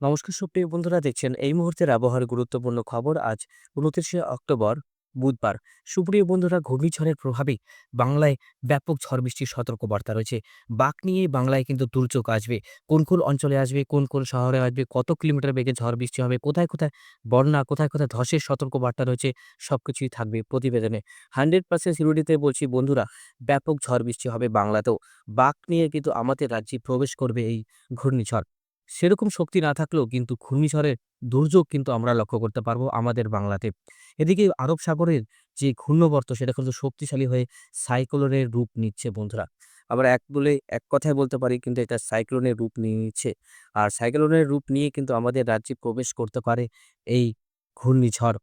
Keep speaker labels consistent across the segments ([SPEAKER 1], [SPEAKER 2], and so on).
[SPEAKER 1] নমস্কার সুপ্রিয় বন্ধুরা, দেখছেন এই মুহূর্তের আবহাওয়ার গুরুত্বপূর্ণ খবর আজ উনত্রিশে অক্টোবর, বুধবার। সুপ্রিয় বন্ধুরা, ঘূর্ণিঝড়ের প্রভাবে বাংলায় ব্যাপক ঝড় বৃষ্টির সতর্কবার্তা রয়েছে। বাক নিয়ে বাংলায় কিন্তু দুর্যোগ আসবে। কোন কোন অঞ্চলে আসবে, কোন কোন শহরে আসবে, কত কিলোমিটার বেগে ঝড় বৃষ্টি হবে, কোথায় কোথায় বন্যা, কোথায় কোথায় ধসের সতর্কবার্তা রয়েছে, সবকিছুই থাকবে প্রতিবেদনে। হান্ড্রেড পার্সেন্ট সিউরিটিতে বলছি বন্ধুরা, ব্যাপক ঝড় বৃষ্টি হবে বাংলাতেও। বাক নিয়ে কিন্তু আমাদের রাজ্যে প্রবেশ করবে এই ঘূর্ণিঝড়। সেরকম শক্তি না থাকলেও কিন্তু ঘূর্ণিঝড়ের দুর্যোগ কিন্তু আমরা লক্ষ্য করতে পারব আমাদের বাংলাতে। এদিকে আরব সাগরের যে ঘূর্ণবর্ত, সেটা কিন্তু শক্তিশালী হয়ে সাইক্লোনের রূপ নিচ্ছে বন্ধুরা। আবার এক বলে, এক কথায় বলতে পারি কিন্তু এটা সাইক্লোনের রূপ নিয়ে নিচ্ছে। আর সাইক্লোনের রূপ নিয়ে কিন্তু আমাদের রাজ্যে প্রবেশ করতে পারে এই ঘূর্ণিঝড়।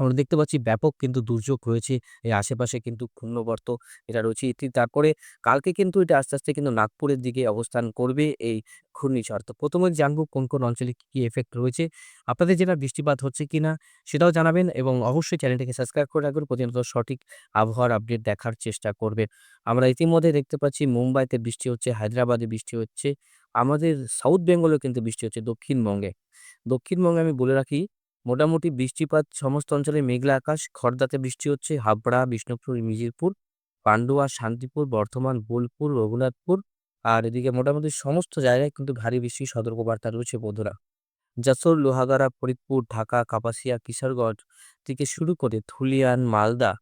[SPEAKER 1] আমরা দেখতে পাচ্ছি ব্যাপক কিন্তু দুর্যোগ রয়েছে এই আশেপাশে কিন্তু ঘূর্ণবর্ত এটা রয়েছে। এটি তারপরে কালকে কিন্তু এটা আস্তে আস্তে কিন্তু নাগপুরের দিকে অবস্থান করবে এই ঘূর্ণিঝড়। তো প্রথমে জানব কোন কোন অঞ্চলে কী, কি এফেক্ট রয়েছে। আপনাদের জেলায় বৃষ্টিপাত হচ্ছে কি না সেটাও জানাবেন এবং অবশ্যই চ্যানেলটিকে সাবস্ক্রাইব করে রাখবেন। প্রতিনিয়ত সঠিক আবহাওয়ার আপডেট দেখার চেষ্টা করবেন। আমরা ইতিমধ্যে দেখতে পাচ্ছি মুম্বাইতে বৃষ্টি হচ্ছে, হায়দ্রাবাদে বৃষ্টি হচ্ছে, আমাদের সাউথ বেঙ্গলেও কিন্তু বৃষ্টি হচ্ছে দক্ষিণবঙ্গে। দক্ষিণবঙ্গে আমি বলে রাখি মোটামুটি বৃষ্টিপাত, সমস্ত অঞ্চলে মেঘলা আকাশ খড়দাতে বৃষ্টি হচ্ছে হাবড়া, বিষ্ণুপুর, মিজিরপুর, পান্ডুয়া, শান্তিপুর, বর্ধমান, বোলপুর, রঘুনাথপুর আর এদিকে মোটামুটি সমস্ত জায়গায় কিন্তু ভারী বৃষ্টির সতর্কবার্তা রয়েছে বন্ধুরা। যশোর, লোহাগাড়া, ফরিদপুর, ঢাকা, কাপাসিয়া, কিশোরগঞ্জ থেকে শুরু করে ধুলিয়ান, মালদা,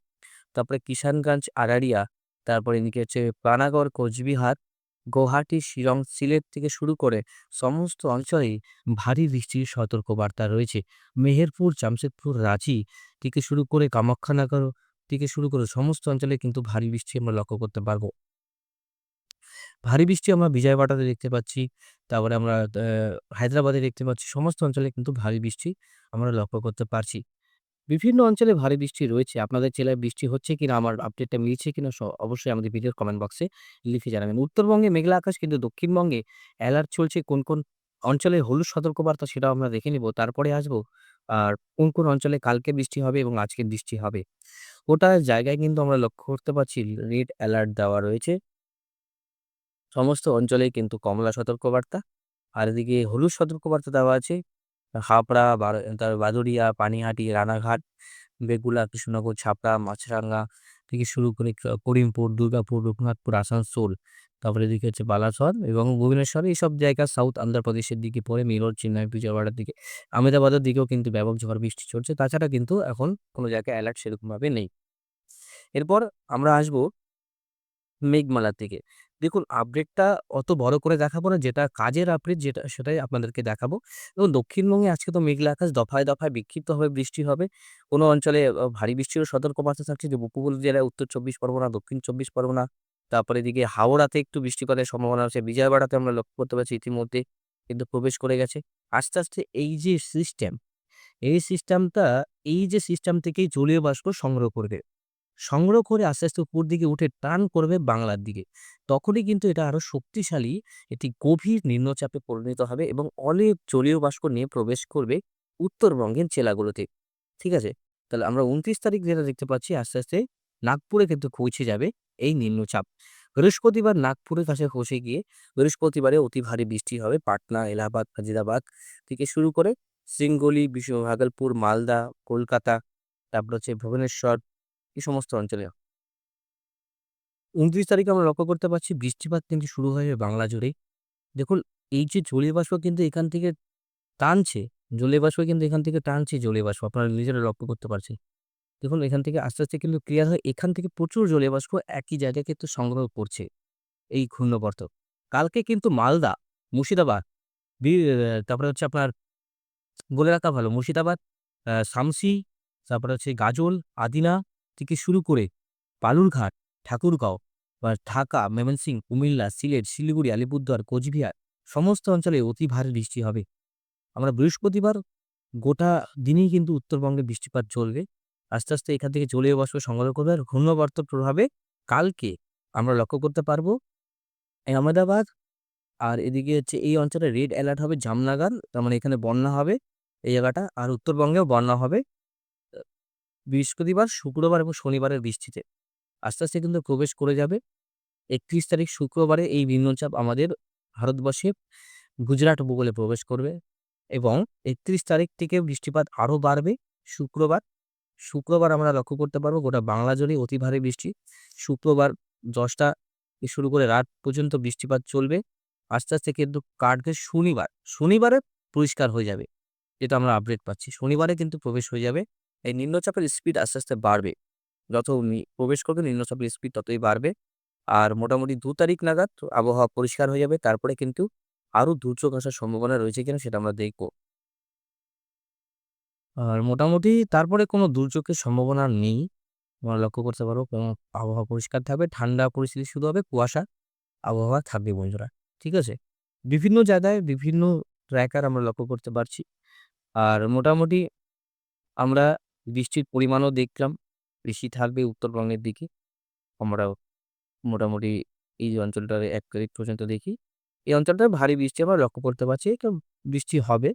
[SPEAKER 1] তারপরে কিষানগঞ্জ আরারিয়া তারপরে এদিকে হচ্ছে পানাগড়, কোচবিহার গুয়াহাটি শিলং, সিলেট থেকে শুরু করে সমস্ত অঞ্চলেই ভারী বৃষ্টির সতর্কবার্তা রয়েছে। মেহেরপুর, জামশেদপুর, রাঁচি থেকে শুরু করে কামাখ্যানগর থেকে শুরু করে সমস্ত অঞ্চলে কিন্তু ভারী বৃষ্টি আমরা লক্ষ্য করতে পারব। ভারী বৃষ্টি আমরা বিজয়বাড়াতে দেখতে পাচ্ছি, তারপরে আমরা হায়দ্রাবাদে দেখতে পাচ্ছি, সমস্ত অঞ্চলে কিন্তু ভারী বৃষ্টি আমরা লক্ষ্য করতে পারছি। বিভিন্ন অঞ্চলে ভারী বৃষ্টি রয়েছে। আপনাদের জেলায় বৃষ্টি হচ্ছে কিনা, আমার আপডেটটা মিলছে কিনা, স- অবশ্যই আমাদের ভিডিওর কমেন্ট বক্সে লিখে জানাবেন। উত্তরবঙ্গে মেঘলা আকাশ কিন্তু দক্ষিণবঙ্গে অ্যালার্ট চলছে। কোন কোন অঞ্চলে হলুদ সতর্কবার্তা সেটাও আমরা দেখে নিব। তারপরে আসব, আর কোন কোন অঞ্চলে কালকে বৃষ্টি হবে এবং আজকে বৃষ্টি হবে। ওটা জায়গায় কিন্তু আমরা লক্ষ্য করতে পারছি রেড অ্যালার্ট দেওয়া রয়েছে। সমস্ত অঞ্চলেই কিন্তু কমলা সতর্কবার্তা। আর এদিকে হলুদ সতর্কবার্তা দেওয়া আছে। হাবড়া তার বাদুড়িয়া, পানিহাটি, রানাঘাট, বেগুলা, কৃষ্ণনগর, ছাপড়া মাছরাঙ্গা থেকে শুরু করে করিমপুর, দুর্গাপুর, রঘুনাথপুর, আসানসোল, তারপরে এদিকে হচ্ছে বালাসর এবং ভুবনেশ্বর। এইসব জায়গা সাউথ আন্ধ্রপ্রদেশের দিকে পড়ে, মিরর, চেন্নাই, বিজয়ওয়াড়ার দিকে। আমেদাবাদের দিকেও কিন্তু ব্যাপক ঝড়, বৃষ্টি চলছে। তাছাড়া কিন্তু এখন কোনো জায়গায় অ্যালার্ট সেরকমভাবে নেই। এরপর আমরা আসব মেঘমালার দিকে। দেখুন আপডেটটা অত বড় করে দেখাবো না। যেটা কাজের আপডেট যেটা, সেটাই আপনাদেরকে দেখাবো। এবং দক্ষিণবঙ্গে আজকে তো মেঘলা আকাশ, দফায় দফায় বিক্ষিপ্তভাবে বৃষ্টি হবে। কোনো অঞ্চলে ভারী বৃষ্টিরও সতর্কবার্তা থাকছে যে, উপকূল জেলায় উত্তর চব্বিশ পরগনা, দক্ষিণ চব্বিশ পরগনা, তারপরে এদিকে হাওড়াতে একটু বৃষ্টিপাতের সম্ভাবনা আছে। বিজয়বাড়াতে আমরা লক্ষ্য করতে পারছি ইতিমধ্যে কিন্তু প্রবেশ করে গেছে। আস্তে আস্তে এই যে সিস্টেম এই সিস্টেমটা এই যে সিস্টেম থেকেই জলীয় বাষ্প সংগ্রহ করবে সংগ্রহ করে আস্তে আস্তে উপর দিকে উঠে টান করবে বাংলার দিকে। তখনই কিন্তু এটা আরও শক্তিশালী, একটি গভীর নিম্নচাপে পরিণত হবে এবং অনেক জলীয় বাষ্প নিয়ে প্রবেশ করবে উত্তরবঙ্গের জেলাগুলোতে। ঠিক আছে? তাহলে আমরা উনত্রিশ তারিখ যেটা দেখতে পাচ্ছি, আস্তে আস্তে নাগপুরে কিন্তু পৌঁছে যাবে এই নিম্নচাপ। বৃহস্পতিবার নাগপুরের কাছে পৌঁছে গিয়ে বৃহস্পতিবারে অতি ভারী বৃষ্টি হবে। পাটনা, এলাহাবাদ ফাজিদাবাদ থেকে শুরু করে সিঙ্গলি বিশ্ব ভাগলপুর মালদা, কলকাতা, তারপর হচ্ছে ভুবনেশ্বর এই সমস্ত অঞ্চলে। উনত্রিশ তারিখে আমরা লক্ষ্য করতে পারছি বৃষ্টিপাত কিন্তু শুরু হয়ে যাবে বাংলা জুড়েই দেখুন, এই যে জলীয় বাষ্প কিন্তু এখান থেকে টানছে, জলীয় বাষ্প কিন্তু এখান থেকে টানছে জলীয় বাষ্প, আপনারা নিজেরা লক্ষ্য করতে পারছেন। দেখুন, এখান থেকে আস্তে আস্তে কিন্তু ক্লিয়ার হয় এখান থেকে প্রচুর জলীয় বাষ্প একই জায়গায় কিন্তু সংগ্রহ করছে এই ঘূর্ণবর্ত। কালকে কিন্তু মালদা, মুর্শিদাবাদ তারপরে হচ্ছে আপনার বলে রাখা ভালো, মুর্শিদাবাদ শামসি, তারপরে হচ্ছে গাজল, আদিনা থেকে শুরু করে বালুরঘাট ঠাকুরগাঁও, বা ঢাকা, ময়মনসিংহ, কুমিল্লা, সিলেট, শিলিগুড়ি, আলিপুরদুয়ার, কোচবিহার সমস্ত অঞ্চলে অতি ভারী বৃষ্টি হবে। আমরা বৃহস্পতিবার গোটা দিনেই কিন্তু উত্তরবঙ্গে বৃষ্টিপাত চলবে। আস্তে আস্তে এখান থেকে জলীয় বাষ্প সংগ্রহ করবে আর ঘূর্ণবর্ত প্রভাবে কালকে আমরা লক্ষ্য করতে পারব আহমেদাবাদ আর এদিকে হচ্ছে এই অঞ্চলে রেড অ্যালার্ট হবে, জামনগর, তার মানে এখানে বন্যা হবে এই জায়গাটা, আর উত্তরবঙ্গেও বন্যা হবে। বৃহস্পতিবার, শুক্রবার এবং শনিবারের বৃষ্টিতে। আস্তে আস্তে কিন্তু প্রবেশ করে যাবে। একত্রিশ তারিখ শুক্রবারে এই নিম্নচাপ আমাদের ভারতবর্ষে গুজরাট উপকূলে প্রবেশ করবে এবং একত্রিশ তারিখ থেকে বৃষ্টিপাত আরও বাড়বে শুক্রবার। শুক্রবার আমরা লক্ষ্য করতে পারব গোটা বাংলা জুড়ে অতি ভারী বৃষ্টি। শুক্রবার দশটা শুরু করে রাত পর্যন্ত বৃষ্টিপাত চলবে। আস্তে আস্তে কিন্তু কাটবে শনিবার, শনিবারে পরিষ্কার হয়ে যাবে। যেটা আমরা আপডেট পাচ্ছি। শনিবারে কিন্তু প্রবেশ হয়ে যাবে। এই নিম্নচাপের স্পিড আস্তে আস্তে বাড়বে। যত প্রবেশ করবে, নিম্নচাপের স্পিড ততই বাড়বে। আর মোটামুটি দু তারিখ নাগাদ আবহাওয়া পরিষ্কার হয়ে যাবে। তারপরে কিন্তু আরও দুর্যোগ আসার সম্ভাবনা রয়েছে কিনা সেটা আমরা দেখব। আর মোটামুটি তারপরে কোনো দুর্যোগের সম্ভাবনা নেই। আমরা লক্ষ্য করতে পারব কোনো আবহাওয়া পরিষ্কার থাকবে, ঠান্ডা পরিস্থিতি শুরু হবে, কুয়াশা আবহাওয়া থাকবে বন্ধুরা। ঠিক আছে? বিভিন্ন জায়গায় বিভিন্ন ট্র্যাকার আমরা লক্ষ্য করতে পারছি। আর মোটামুটি আমরা বৃষ্টির পরিমাণও দেখলাম। বেশি থাকবে উত্তরবঙ্গের দিকে। আমরা মোটামুটি এই অঞ্চলটার এক তারিখ পর্যন্ত দেখি। এই অঞ্চলটা ভারী বৃষ্টি আমরা লক্ষ্য করতে পারছি। বৃষ্টি হবে।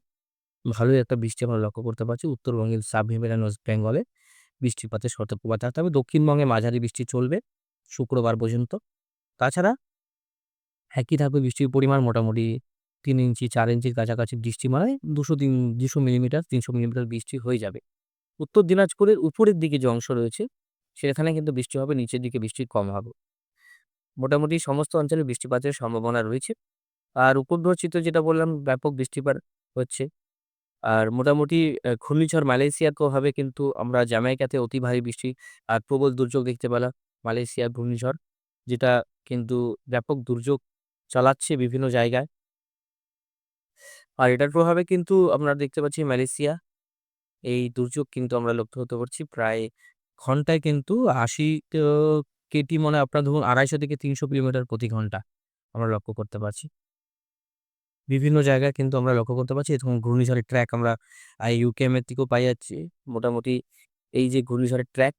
[SPEAKER 1] ভালোই একটা বৃষ্টি আমরা লক্ষ্য করতে পারছি উত্তরবঙ্গের সাব হিমালয়ান ওয়েস্ট বেঙ্গলে। বৃষ্টিপাতের সতর্কবার্তা হবে। দক্ষিণবঙ্গে মাঝারি বৃষ্টি চলবে শুক্রবার পর্যন্ত। তাছাড়া একই থাকবে বৃষ্টির পরিমাণ মোটামুটি তিন ইঞ্চি, চার ইঞ্চির কাছাকাছি বৃষ্টি। মানে দুশো তিন, দুশো মিলিমিটার, তিনশো মিলিমিটার বৃষ্টি হয়ে যাবে। উত্তর দিনাজপুরের উপরের দিকে যে অংশ রয়েছে, সেখানে কিন্তু বৃষ্টি হবে, নিচের দিকে বৃষ্টি কম হবে। মোটামুটি সমস্ত অঞ্চলে বৃষ্টিপাতের সম্ভাবনা রয়েছে। আর উপগ্রহ চিত্র যেটা বললাম, ব্যাপক বৃষ্টিপাত হচ্ছে। আর মোটামুটি ঘূর্ণিঝড় মালয়েশিয়াতেও হবে, কিন্তু আমরা জ্যামাইকাতে অতি ভারী বৃষ্টি আর প্রবল দুর্যোগ দেখতে পেলাম, মালয়েশিয়ার ঘূর্ণিঝড়, যেটা কিন্তু ব্যাপক দুর্যোগ চালাচ্ছে বিভিন্ন জায়গায়। আর এটার প্রভাবে কিন্তু আমরা দেখতে পাচ্ছি মালয়েশিয়া এই দুর্যোগ কিন্তু আমরা লক্ষ্য হতে পারছি প্রায় ঘন্টায় কিন্তু আশি কেটি মানে আপনার ধরুন আড়াইশো থেকে তিনশো কিলোমিটার প্রতি ঘণ্টা আমরা লক্ষ্য করতে পারছি। বিভিন্ন জায়গায় কিন্তু আমরা লক্ষ্য করতে পারছি, এরকম ঘূর্ণিঝড়ের ট্র্যাক আমরা ইউকেএম এর থেকেও পাই যাচ্ছি। মোটামুটি এই যে ঘূর্ণিঝড়ের ট্র্যাক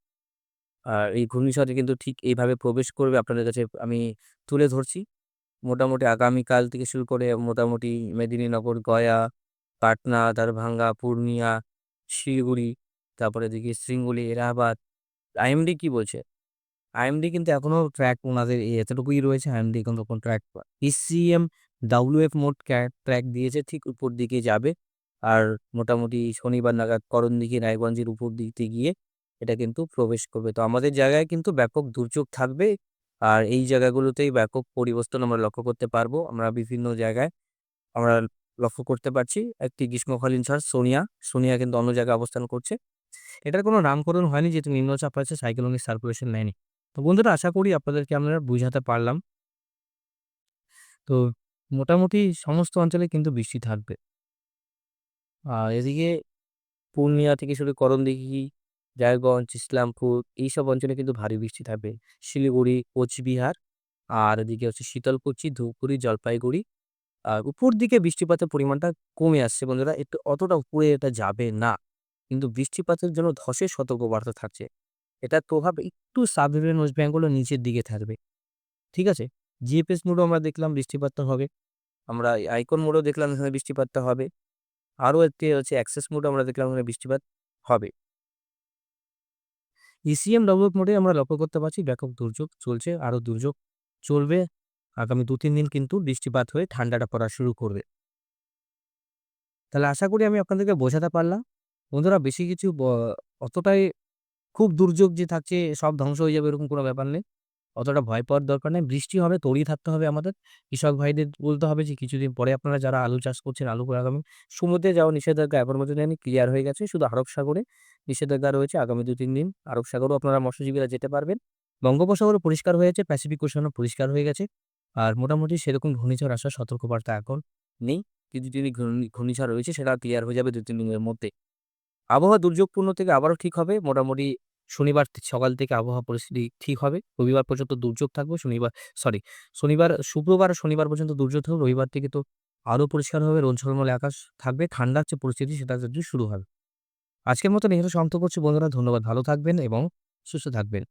[SPEAKER 1] আর এই ঘূর্ণিঝড়ে কিন্তু ঠিক এইভাবে প্রবেশ করবে আপনাদের কাছে আমি তুলে ধরছি। মোটামুটি আগামীকাল থেকে শুরু করে মোটামুটি মেদিনীনগর, গয়া, পাটনা, দারভাঙ্গা, পূর্ণিয়া শিলিগুড়ি, তারপরে দেখি শৃঙ্গুলি, এলাহাবাদ, আইএমডি কি বলছে? আইএমডি কিন্তু এখনও ট্র্যাক ওনাদের এতটুকুই রয়েছে, আইএমডি কিন্তু কোনো ট্র্যাক ইসিএম ডাব্লিউএফ মোট ট্র্যাক দিয়েছে, ঠিক উপর দিকে যাবে। আর মোটামুটি শনিবার নাগাদ করণদিঘি, রায়গঞ্জের উপর দিক গিয়ে এটা কিন্তু প্রবেশ করবে। তো আমাদের জায়গায় কিন্তু ব্যাপক দুর্যোগ থাকবে, আর এই জায়গাগুলোতেই ব্যাপক পরিবর্তন আমরা লক্ষ্য করতে পারব। আমরা বিভিন্ন জায়গায় আমরা লক্ষ্য করতে পারছি। একটি গ্রীষ্মকালীন ঝড় সোনিয়া। সোনিয়া কিন্তু অন্য জায়গায় অবস্থান করছে। এটার কোনো নামকরণ হয়নি, যেহেতু নিম্নচাপ আছে সাইক্লোনিক সার্কুলেশন নেয়নি। তো বন্ধুরা, আশা করি আপনাদেরকে আমরা বুঝাতে পারলাম। তো মোটামুটি সমস্ত অঞ্চলে কিন্তু বৃষ্টি থাকবে। আর এদিকে পূর্ণিয়া থেকে শুরু করণদিঘি জায়গঞ্জ ইসলামপুর, এইসব অঞ্চলে কিন্তু ভারী বৃষ্টি থাকবে। শিলিগুড়ি, কোচবিহার, আর এদিকে হচ্ছে শীতলকুচি, ধূপগুড়ি, জলপাইগুড়ি উপর দিকে বৃষ্টিপাতের পরিমাণটা কমে আসছে বন্ধুরা। একটু অতটা উপরে এটা যাবে না। কিন্তু বৃষ্টিপাতের জন্য ধসের সতর্কবার্তা থাকছে। এটার প্রভাব একটু সাব হিমালয়ান ওয়েস্ট বেঙ্গলের নিচের দিকে থাকবে। ঠিক আছে? জিএফএস মোডও আমরা দেখলাম বৃষ্টিপাতটা হবে। আমরা আইকন মোডও দেখলাম এখানে বৃষ্টিপাতটা হবে। আরও একটি হচ্ছে অ্যাক্সেস মোডও আমরা দেখলাম এখানে বৃষ্টিপাত হবে। ইসিএম ডব্লিউ মোডে আমরা লক্ষ্য করতে পারছি ব্যাপক দুর্যোগ চলছে, আরও দুর্যোগ চলবে। আগামী দু, তিন দিন কিন্তু বৃষ্টিপাত হয়ে ঠান্ডাটা পড়া শুরু করবে। তাহলে আশা করি আমি আপনাদেরকে বোঝাতে পারলাম। বন্ধুরা, বেশি কিছু অতটাই খুব দুর্যোগ যে থাকছে, সব ধ্বংস হয়ে যাবে এরকম কোনো ব্যাপার নেই। অতটা ভয় পাওয়ার দরকার নেই। বৃষ্টি হবে, তৈরি থাকতে হবে আমাদের। কৃষক ভাইদের বলতে হবে যে, কিছুদিন পরে আপনারা যারা আলু চাষ করছেন, আলু আগামী সমুদ্রে যাওয়া নিষেধাজ্ঞা এখন পর্যন্ত নেই ক্লিয়ার হয়ে গেছে। শুধু আরব সাগরে নিষেধাজ্ঞা রয়েছে। আগামী দু, তিন দিন আরব সাগরও আপনারা মৎস্যজীবীরা যেতে পারবেন। বঙ্গোপসাগরও পরিষ্কার হয়ে গেছে প্যাসিফিক ওশানও পরিষ্কার হয়ে গেছে। আর মোটামুটি সেরকম ঘূর্ণিঝড় আসার সতর্কবার্তা এখন নেই। কিন্তু ঘূর্ণি- ঘূর্ণিঝড় রয়েছে সেটা ক্লিয়ার হয়ে যাবে দু তিন দিনের মধ্যে। আবহাওয়া দুর্যোগপূর্ণ থেকে আবারও ঠিক হবে। মোটামুটি শনিবার সকাল থেকে আবহাওয়া পরিস্থিতি ঠিক হবে। রবিবার পর্যন্ত দুর্যোগ থাকবে, শনিবার সরি শনিবার, শুক্রবার শনিবার পর্যন্ত দুর্যোগ থাকবে। রবিবার থেকে তো আরও পরিষ্কার হবে রোদ ঝলমলে আকাশ থাকবে ঠান্ডার যে পরিস্থিতি, সেটা শুরু হবে আজকের মতো এখানে সমাপ্ত করছি। বন্ধুরা, ধন্যবাদ। ভালো থাকবেন এবং সুস্থ থাকবেন।